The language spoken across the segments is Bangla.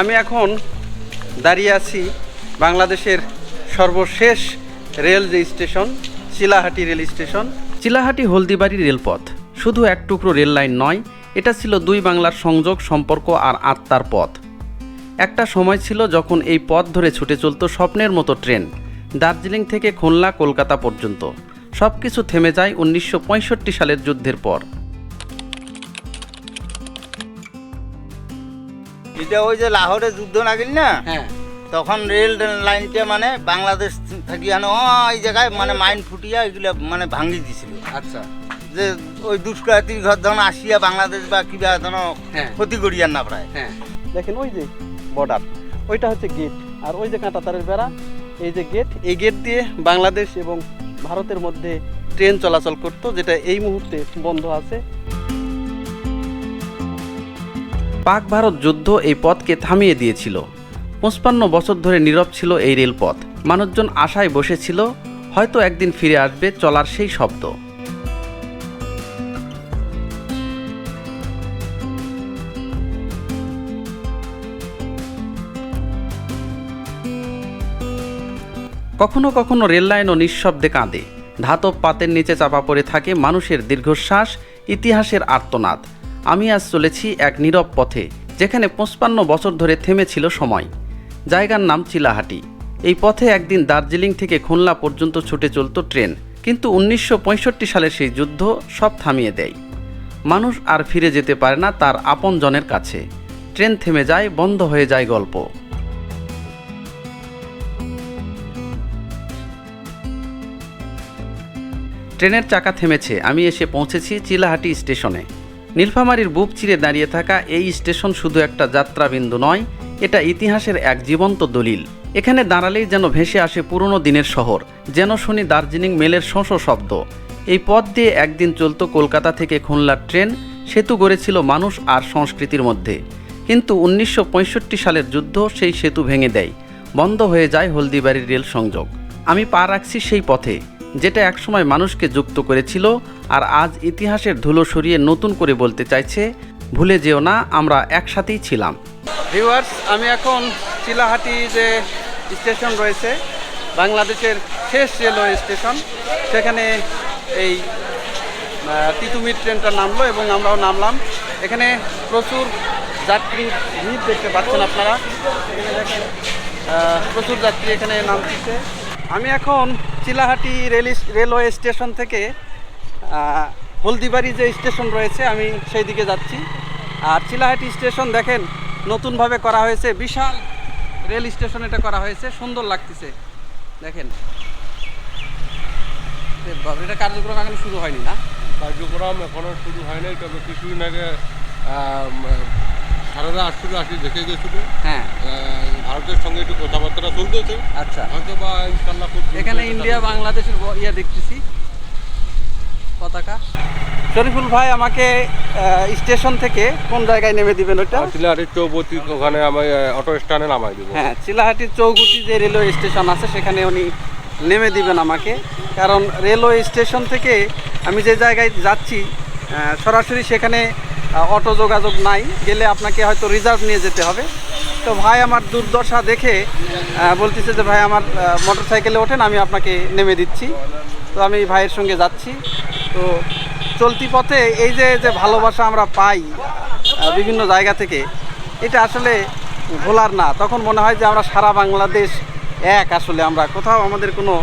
আমি এখন দাঁড়িয়ে আছি বাংলাদেশের সর্বশেষ রেল যে station, Chilahati rail station. Chilahati Haldibari রেলপথ। শুধু এক টুকরো রেল লাইন নয়, এটা ছিল দুই বাংলার সংযোগ, সম্পর্ক আর আত্মার পথ। একটা সময় ছিল যখন এই পথ ধরে ছুটে চলত স্বপ্নের মতো ট্রেন, দার্জিলিং থেকে খুলনা, কলকাতা পর্যন্ত। সব কিছু থেমে যায় উনিশশো পঁয়ষট্টি সালের যুদ্ধের পর। এটা ওই যে লাহোরে যুদ্ধ লাগিল না? হ্যাঁ। তখন রেল লাইনটা মানে বাংলাদেশ থেকে আনো ওই জায়গায় মানে মাইন ফুটিয়া এগুলো মানে ভাঙি দিছিল। আচ্ছা। যে ওই দুষ্কৃতির ঘর ধরুন আসিয়া বাংলাদেশ বা কিবা ধরো হ্যাঁ। ক্ষতি করিয়ার না প্রায়। হ্যাঁ। দেখেন ওই যে বর্ডার ওইটা হচ্ছে গেট আর ওই যে কাঁটা তারের বেড়া এই যে গেট এই গেট দিয়ে বাংলাদেশ এবং ভারতের মধ্যে ট্রেন চলাচল করতো যেটা এই মুহূর্তে বন্ধ আছে। পাক ভারত যুদ্ধ এই পথকে থামিয়ে দিয়েছিল। পঁচপান্ন বছর ধরে নীরব ছিল এই রেলপথ। মানুষজন আশায় বসেছিল, হয়তো একদিন ফিরে আসবে চলার সেই শব্দ। কখনো কখনো রেল লাইনও নিঃশব্দে কাঁদে। ধাতব পাতের নিচে চাপা পড়ে থাকে মানুষের দীর্ঘশ্বাস, ইতিহাসের আর্তনাদ। আমি আজ চলেছি এক নীরব পথে, যেখানে পঁচপান্ন বছর ধরে থেমেছিল সময়। জায়গার নাম চিলাহাটি। এই পথে একদিন দার্জিলিং থেকে খুলনা পর্যন্ত ছুটে চলত ট্রেন, কিন্তু উনিশশো সালের সেই যুদ্ধ সব থামিয়ে দেয়। মানুষ আর ফিরে যেতে পারে না তার আপনজনের কাছে। ট্রেন থেমে যায়, বন্ধ হয়ে যায় গল্প। ট্রেনের চাকা থেমেছে, আমি এসে পৌঁছেছি চিলাহাটি স্টেশনে। নীলফামারীর বুক চিরে দাঁড়িয়ে থাকা এই স্টেশন শুধু একটা যাত্রাবিন্দু নয়, এটা ইতিহাসের এক জীবন্ত দলিল। এখানে দাঁড়ালেই যেন ভেসে আসে পুরনো দিনের শহর, যেন শুনি দার্জিলিং মেলের শোঁ শব্দ। এই পথ দিয়ে একদিন চলত কলকাতা থেকে খুলনার ট্রেন, সেতু গড়েছিল মানুষ আর সংস্কৃতির মধ্যে। কিন্তু উনিশশো পঁয়ষট্টি সালের যুদ্ধ সেই সেতু ভেঙে দেয়, বন্ধ হয়ে যায় হলদিবাড়ির রেল সংযোগ। আমি পা রাখছি সেই পথে। যেটা একসময় মানুষকে যুক্ত করেছিল আর আজ ইতিহাসের ধুলো সরিয়ে নতুন করে বলতে চাইছে, ভুলে যেও না, আমরা একসাথেই ছিলাম। ভিউয়ার্স, আমি এখন চিলাহাটি যে স্টেশন রয়েছে, বাংলাদেশের শেষ রেলওয়ে স্টেশন, সেখানে এই তিতুমির ট্রেনটা নামলো এবং আমরাও নামলাম। এখানে প্রচুর যাত্রী ভিড় দেখতে পাচ্ছেন আপনারা। প্রচুর যাত্রী এখানে নামতেছে। আমি এখন চিলাহাটি রেল রেলওয়ে স্টেশন থেকে হলদিবাড়ি যে স্টেশন রয়েছে, আমি সেই দিকে যাচ্ছি। আর চিলাহাটি স্টেশন দেখেন, নতুনভাবে করা হয়েছে, বিশাল রেল স্টেশন এটা করা হয়েছে, সুন্দর লাগতেছে। দেখেন। এটা কার্যক্রম এখন শুরু হয়নি না? কার্যক্রম এখনও শুরু হয়নি, তবে কিছুদিন আগে সারারা আসছিল আসি দেখে গেছিল। হ্যাঁ। ভারতের সঙ্গে একটু কথাবার্তা চলতেছে। আচ্ছা। হয়তো বা ইনশাল্লাহ খুব এখানে ইন্ডিয়া বাংলাদেশের ইয়ে দেখতেছি। পতাকা। শরীফুল ভাই আমাকে স্টেশন থেকে কোন জায়গায় নেমে দিবেন ওটা চিলাহাটির চৌপতি ওখানে আমি অটো স্ট্যান্ডে নামাই দেবো। হ্যাঁ চিলাহাটির চৌগুটি যে রেলওয়ে স্টেশন আছে সেখানে উনি নেমে দিবেন আমাকে। কারণ রেলওয়ে স্টেশন থেকে আমি যে জায়গায় যাচ্ছি সরাসরি সেখানে অটো যোগাযোগ নাই, গেলে আপনাকে হয়তো রিজার্ভ নিয়ে যেতে হবে। তো ভাই আমার দুর্দশা দেখে বলতেছে যে ভাই আমার মোটর সাইকেলে ওঠেন, আমি আপনাকে নেমে দিচ্ছি। তো আমি ভাইয়ের সঙ্গে যাচ্ছি। তো চলতি পথে এই যে যে ভালোবাসা আমরা পাই বিভিন্ন জায়গা থেকে, এটা আসলে ভোলার না। তখন মনে হয় যে আমরা সারা বাংলাদেশ এক আসলে আমরা। কোথাও আমাদের কোনো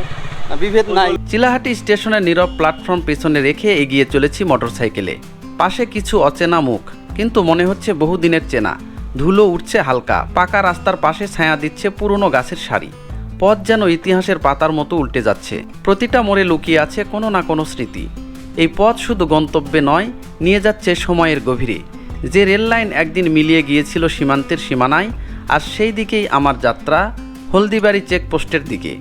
বিভেদ নাই। চিলাহাটি স্টেশনের নীরব প্ল্যাটফর্ম পেছনে রেখে এগিয়ে চলেছি মোটরসাইকেলে পাশে কিছু অচেনা মুখ, কিন্তু মনে হচ্ছে বহুদিনের চেনা। ধুলো উঠছে হালকা, পাকা রাস্তার পাশে ছায়া দিচ্ছে পুরনো গাছের সারি পথ যেন ইতিহাসের পাতার মতো উল্টে যাচ্ছে, প্রতিটা মোড়ে লুকিয়ে আছে কোনো না কোনো স্মৃতি। এই পথ শুধু গন্তব্যে নয়, নিয়ে যাচ্ছে সময়ের গভীরে। যে রেল লাইন একদিন মিলিয়ে গিয়েছিল সীমান্তের সীমানায়, আর সেই দিকেই আমার যাত্রা, হলদিবাড়ি চেকপোস্টের দিকে।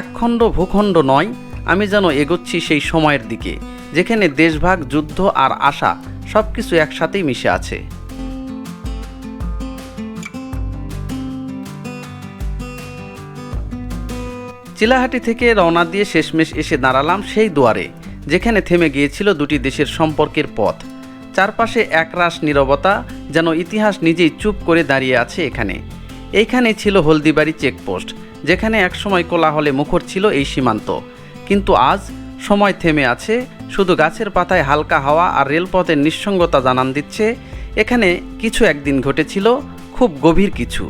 একখণ্ড ভূখণ্ড নয়, আমি যেন এগোচ্ছি সেই সময়ের দিকে। যেখানে দেশভাগ, যুদ্ধ আর আশা সব কিছু একসাথেই মিশে আছে। চিলাহাটি থেকে রওনা দিয়ে শেষমেশ এসে দাঁড়ালাম সেই দুয়ারে, যেখানে থেমে গিয়েছিল দুটি দেশের সম্পর্কের পথ। চারপাশে একরাশ নীরবতা যেন ইতিহাস নিজেই চুপ করে দাঁড়িয়ে আছে এখানে। এইখানে ছিল হলদিবাড়ি চেকপোস্ট যেখানে একসময় কোলাহলে মুখর ছিল এই সীমান্ত। কিন্তু আজ সময় থেমে আছে, শুধু গাছের পাতায় হালকা হাওয়া আর রেলপথের নিঃসঙ্গতা জানান দিচ্ছে, এখানে কিছু একদিন ঘটেছিল, খুব গভীর কিছু।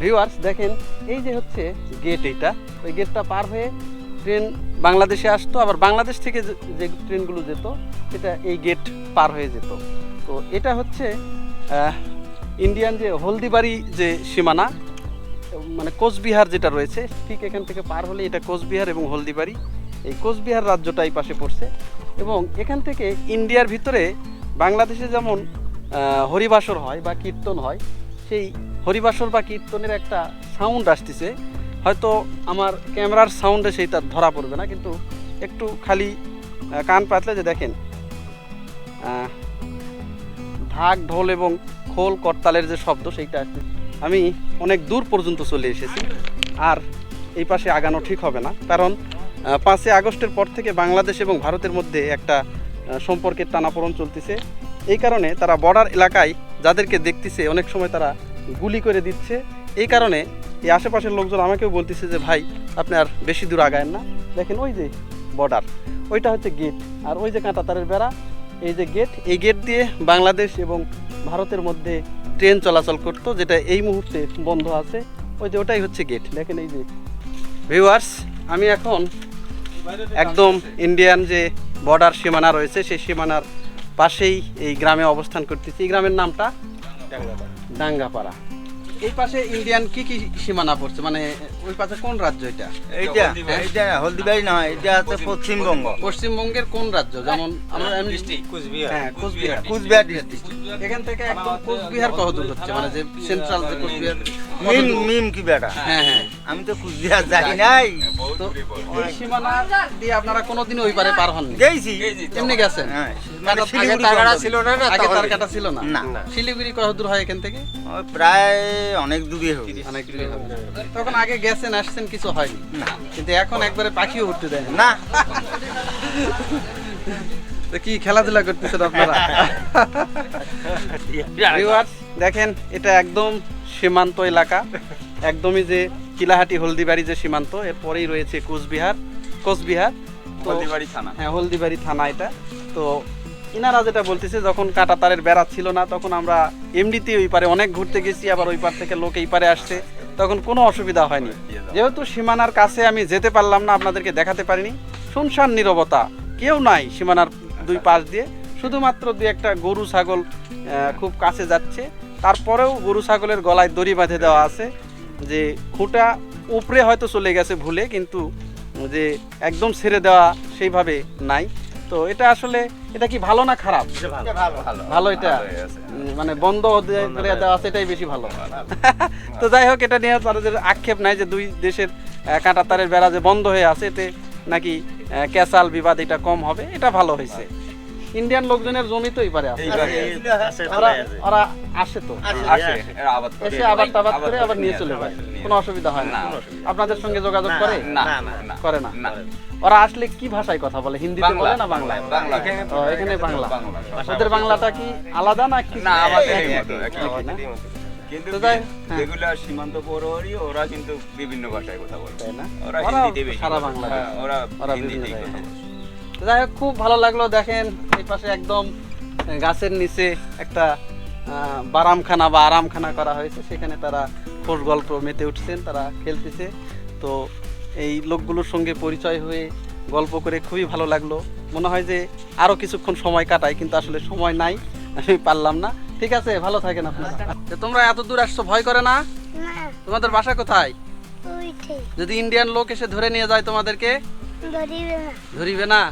ভিউয়ার্স দেখেন, এই যে হচ্ছে গেট এইটা ওই গেটটা পার হয়ে ট্রেন বাংলাদেশে আসতো, আবার বাংলাদেশ থেকে যে ট্রেনগুলো যেত, এটা এই গেট পার হয়ে যেত। তো এটা হচ্ছে ইন্ডিয়ান যে হলদিবাড়ি যে সীমানা মানে কোচবিহার যেটা রয়েছে, ঠিক এখান থেকে পার হলে এটা কোচবিহার এবং হলদিবাড়ি। এই কোচবিহার রাজ্যটা এই পাশে পড়ছে এবং এখান থেকে ইন্ডিয়ার ভিতরে বাংলাদেশে যেমন হরিবাসর হয় বা কীর্তন হয়, সেই হরিবাসর বা কীর্তনের একটা সাউন্ড আসতেছে। হয়তো আমার ক্যামেরার সাউন্ডে সেই তার ধরা পড়বে না, কিন্তু একটু খালি কান পাতলে যে দেখেন ঢাক ঢোল এবং খোল করতালের যে শব্দ, সেইটা আসছে। আমি অনেক দূর পর্যন্ত চলে এসেছি, আর এই পাশে আগানো ঠিক হবে না, কারণ পাঁচই আগস্টের পর থেকে বাংলাদেশ এবং ভারতের মধ্যে একটা সম্পর্কের টানাপোড়ন চলতেছে। এই কারণে তারা বর্ডার এলাকায় যাদেরকে দেখতেছে, অনেক সময় তারা গুলি করে দিচ্ছে। এই কারণে এই আশেপাশের লোকজন আমাকেও বলতেছে যে, ভাই, আপনি আর বেশি দূর আগায়েন না। দেখেন ওই যে বর্ডার, ওইটা হচ্ছে গেট, আর ওই যে কাঁটাতারের বেড়া এই যে গেট এই গেট দিয়ে বাংলাদেশ এবং ভারতের মধ্যে ট্রেন চলাচল করত যেটা এই মুহূর্তে বন্ধ আছে। ওই যে ওটাই হচ্ছে গেট দেখেন এই যে ভিউয়ার্স আমি এখন একদম ইন্ডিয়ান যে বর্ডার সীমানা রয়েছে সেই সীমানার পাশেই এই গ্রামে অবস্থান করতেছি। এই গ্রামের নামটা ডাঙ্গাপাড়া। এই পাশে ইন্ডিয়ান কি কি সীমানা পড়ছে? মানে ওই পাশে কোন রাজ্য এটা? এইটা এইটা হলদিবাড়ি নয় এটা হচ্ছে পশ্চিমবঙ্গ। পশ্চিমবঙ্গের কোন রাজ্য? যেমন আমরা এমনি হ্যাঁ কোচবিহার। কুচবিহার ডিস্ট্রিক্ট। এখান থেকে একদম কোচবিহার কত দূর হচ্ছে মানে যে সেন্ট্রাল যে কোচবিহার কত মিম মিম কি বেটা? হ্যাঁ হ্যাঁ। আমি তো কুচবিহার যাই নাই। তো সীমানা দিয়ে আপনারা কোনোদিন ওই পারে পার হননি। গেছি। এমনি গেছেন? হ্যাঁ মানে মানে শিলিগুড়ি তাগাড়া ছিল না না আগে তার কাটা ছিল না। না। শিলিগুড়ি কত দূর হয় এখান থেকে? প্রায় অনেক দূরে হবে। অনেক দূরে হবে। তখন আগে গেছেন আসছেন কিছু হয়নি। না। কিন্তু এখন একবারে পাখিও উঠতে দেয় না। না। তো কি খেলাধুলা করতেছেন আপনারা? দেখেন এটা একদম সীমান্ত এলাকা। একদমই যে কিলাহাটি হলদিবাড়ি যে সীমান্ত এরপরেই রয়েছে কোচবিহার। কোচবিহার হলদিবাড়ি থানা। হ্যাঁ হলদিবাড়ি থানা এটা। তো ইনারা যেটা বলতেছে যখন কাঁটাতারের বেড়া ছিল না তখন আমরা এমনিতে ওই পারে অনেক ঘুরতে গেছি আবার ওই পার থেকে লোক এই পারে আসছে। তখন কোনো অসুবিধা হয়নি। যেহেতু সীমানার কাছে আমি যেতে পারলাম না আপনাদেরকে দেখাতে পারিনি। শুনশান নীরবতা কেউ নাই সীমানার দুই পাশ দিয়ে। শুধুমাত্র দুই একটা গরু ছাগল খুব কাছে যাচ্ছে। তারপরেও গরু ছাগলের গলায় দড়ি বাঁধে দেওয়া আছে যে খুঁটা উপরে হয়তো চলে গেছে ভুলে কিন্তু যে একদম ছেড়ে দেওয়া সেইভাবে নাই। তো এটা আসলে এটা কি ভালো না খারাপ? ভালো। এটা মানে বন্ধ করে দেওয়া আছে এটাই বেশি ভালো। তো যাই হোক এটা নিয়ে তাদের আক্ষেপ নাই যে দুই দেশের কাঁটাতারের বেড়া যে বন্ধ হয়ে আছে এতে নাকি ক্যাসাল বিবাদ এটা কম হবে এটা ভালো হয়েছে। ইন্ডিয়ান লোকজনের জমি তো আছে। ওরা ওরা আসে তো। এসে আবার টাবাদ করে আবার নিয়ে চলে যায়। কোনো অসুবিধা হয় না। আপনাদের সঙ্গে যোগাযোগ করে? না করে না। ওরা আসলে কি ভাষায় কথা বলে? হিন্দিতে বলে না বাংলা? এখানে বাংলা। ওদের বাংলাটা কি আলাদা না কি? না আমাদের? কিন্তু হ্যাঁ। যেগুলো সীমান্ত ওরা কিন্তু বিভিন্ন ভাষায় কথা বলে। তাই না? ওরা ওরা হিন্দিতে সারা বলে। হ্যাঁ, ওরা ওরা হিন্দিতেই বিভিন্ন কথা বলে। যাই হোক খুব ভালো লাগল দেখেন এই পাশে একদম গাছের নিচে একটা বারামখানা বা আরামখানা করা হয়েছে। সেখানে তারা খোশ গল্প মেতে উঠছেন তারা খেলতেছে। তো এই লোকগুলোর সঙ্গে পরিচয় হয়ে গল্প করে খুবই ভালো লাগল। মনে হয় যে আরও কিছুক্ষণ সময় কাটাই কিন্তু আসলে সময় নাই আমি পারলাম না। ঠিক আছে ভালো থাকেন আপনারা। তোমরা এত দূর আসছো ভয় করে না? তোমাদের বাসা কোথায়? যদি ইন্ডিয়ান লোক এসে ধরে নিয়ে যায় তোমাদেরকে? ধরিবে না?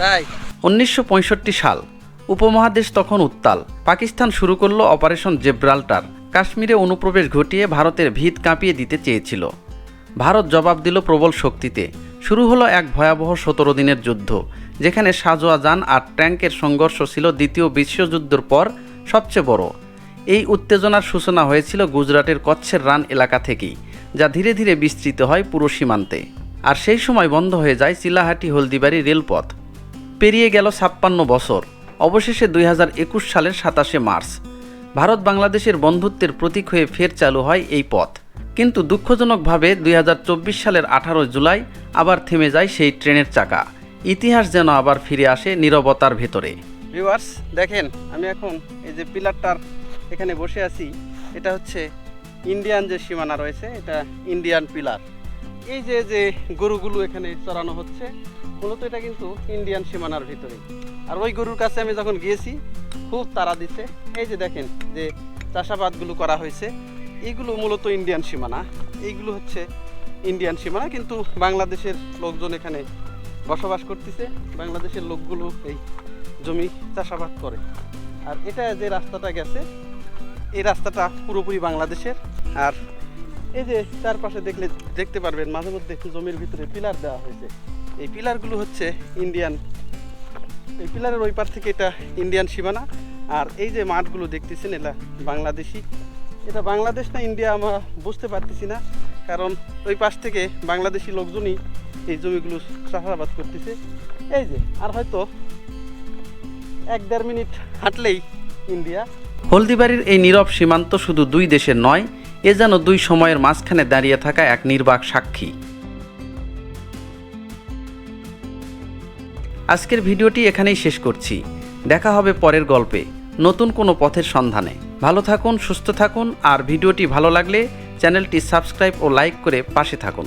তাই? উনিশশো পঁয়ষট্টি সাল, উপমহাদেশ তখন উত্তাল। পাকিস্তান শুরু করল অপারেশন জেব্রাল্টার। কাশ্মীরে অনুপ্রবেশ ঘটিয়ে ভারতের ভিত কাঁপিয়ে দিতে চেয়েছিল। ভারত জবাব দিল প্রবল শক্তিতে। শুরু হলো এক ভয়াবহ সতেরো দিনের যুদ্ধ, যেখানে সাজোয়া যান আর ট্যাঙ্কের সংঘর্ষ ছিল দ্বিতীয় বিশ্বযুদ্ধের পর সবচেয়ে বড়। এই উত্তেজনার সূচনা হয়েছিল গুজরাটের কচ্ছের রান এলাকা থেকেই, যা ধীরে ধীরে বিস্তৃত হয় পুরো সীমান্তে। আর সেই সময় বন্ধ হয়ে যায় চিলাহাটি হলদিবাড়ি রেলপথ। পেরিয়ে গেল ছাপ্পান্ন বছর। অবশেষে দুই হাজার একুশ সালের সাতাশে মার্চ। ভারত বাংলাদেশের বন্ধুত্বের প্রতীক হয়ে ফের চালু হয় এই পথ। কিন্তু দুঃখজনকভাবে দু হাজার চব্বিশ সালের আঠারো জুলাই আবার থেমে যায় সেই ট্রেনের চাকা। ইতিহাস যেন আবার ফিরে আসে নীরবতার ভেতরে। ভিউয়ার্স, দেখেন, আমি এখন এই যে পিলারটার এখানে বসে আছি, এটা হচ্ছে ইন্ডিয়ান যে সীমানা রয়েছে, এটা ইন্ডিয়ান পিলার। এই যে যে গরুগুলো এখানে চড়ানো হচ্ছে মূলত এটা কিন্তু ইন্ডিয়ান সীমানার ভিতরে। আর ওই গরুর কাছে আমি যখন গিয়েছি, খুব তাড়া দিচ্ছে এই যে দেখেন যে চাষাবাদগুলো করা হয়েছে এইগুলো মূলত ইন্ডিয়ান সীমানা। এইগুলো হচ্ছে ইন্ডিয়ান সীমানা, কিন্তু বাংলাদেশের লোকজন এখানে বসবাস করতেছে। বাংলাদেশের লোকগুলো এই জমি চাষাবাদ করে। আর এটা যে রাস্তাটা গেছে, এই রাস্তাটা পুরোপুরি বাংলাদেশের। আর এই যে চারপাশে দেখলে, দেখতে পারবেন, মাঝে মধ্যে জমির ভিতরে পিলার দেওয়া হয়েছে। এই পিলারগুলো হচ্ছে ইন্ডিয়ান এই পিলারের ওই পার থেকে এটা ইন্ডিয়ান সীমানা। আর এই যে মাঠগুলো দেখতেছেন এটা বাংলাদেশি। এটা বাংলাদেশ না ইন্ডিয়া আমরা বুঝতে পারতেছি না, কারণ ওই পাশ থেকে বাংলাদেশি লোকজনই এই জমিগুলো চাষাবাদ করতেছে। এই যে, আর হয়তো এক দেড় মিনিট হাঁটলেই ইন্ডিয়া হলদিবাড়ির এই নীরব সীমান্ত শুধু দুই দেশের নয়, এ যেন দুই সময়ের মাঝখানে দাঁড়িয়ে থাকা এক নির্বাক সাক্ষী। আজকের ভিডিওটি এখানেই শেষ করছি। দেখা হবে পরের গল্পে। নতুন কোনো পথের সন্ধানে। ভালো থাকুন, সুস্থ থাকুন, আর ভিডিওটি ভালো লাগলে চ্যানেলটি সাবস্ক্রাইব ও লাইক করে পাশে থাকুন।